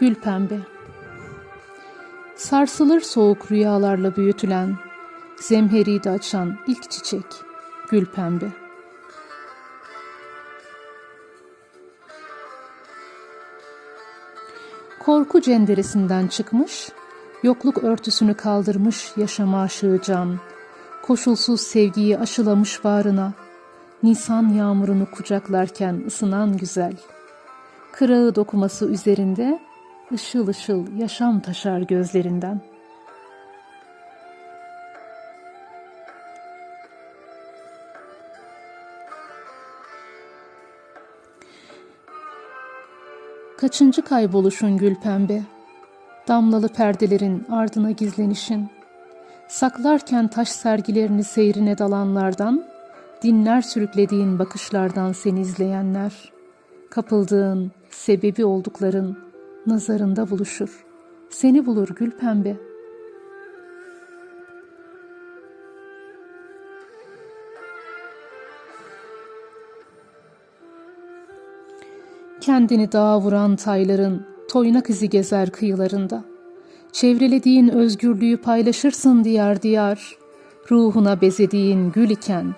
Gül pembe. Sarsılır soğuk rüyalarla büyütülen, zemheride açan ilk çiçek, gül pembe. Korku cenderesinden çıkmış, yokluk örtüsünü kaldırmış yaşama aşığı can, koşulsuz sevgiyi aşılamış bağrına, Nisan yağmurunu kucaklarken ısınan güzel, kırağı dokuması üzerinde ışıl ışıl yaşam taşar gözlerinden. Kaçıncı kayboluşun gül pembe, damlalı perdelerin ardına gizlenişin, saklarken taş sergilerini seyrine dalanlardan, dinler sürüklediğin bakışlardan seni izleyenler, kapıldığın, sebebi oldukların nazarında buluşur. Seni bulur gül pembe. Kendini dağa vuran tayların toynak izi gezer kıyılarında. Çevrelediğin özgürlüğü paylaşırsın diyar diyar. Ruhuna bezediğin gül iken,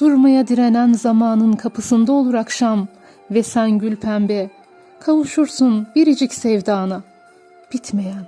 durmaya direnen zamanın kapısında olur akşam ve sen gül pembe, kavuşursun biricik sevdana, bitmeyen